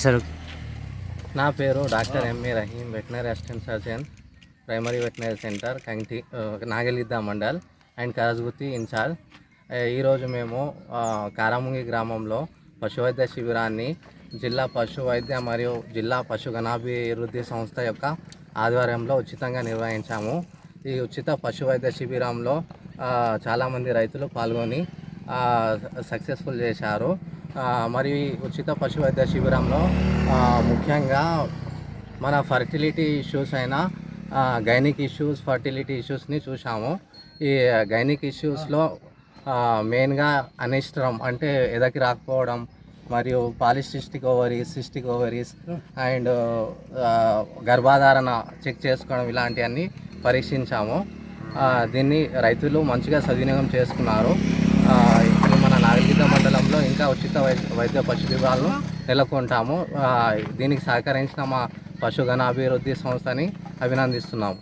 Sir నా పేరు doctor MA Rahim veterinary assistant surgeon primary veterinary center కంటి నాగలిద్ద mandal and కరజ్గుతి ఇన్ఛార్జ్. ఈరోజు మేము కారాముంగి గ్రామంలో పశువైద్య శిబిరాన్ని జిల్లా పశు వైద్య మరియు జిల్లా పశు గణాభివృద్ధి సంస్థ యొక్క ఆధ్వర్యంలో ఉచితంగా నిర్వహించాము. ఈ ఉచిత పశు వైద్య శిబిరంలో చాలామంది రైతులు పాల్గొని సక్సెస్ఫుల్ చేశారు. మరి ఉచిత పశు వైద్య శిబిరంలో ముఖ్యంగా మన ఫర్టిలిటీ ఇష్యూస్ అయిన గైనిక్ ఇష్యూస్ ఫర్టిలిటీ ఇష్యూస్ని చూసాము ఈ గైనిక్ ఇష్యూస్లో మెయిన్గా అనిష్టరం అంటే ఎదకి రాకపోవడం మరియు polycystic ovaries cystic ovaries and గర్భాధారణ check చేసుకోవడం ఇలాంటివన్నీ పరీక్షించాము. దీన్ని రైతులు మంచిగా సద్వినియోగం చేసుకున్నారు. ఉచిత వైద్య వైద్య పశు విభాగాలను నెలకొంటాము. దీనికి సహకరించిన మా పశుగణ అభివృద్ధి సంస్థని అభినందిస్తున్నాము.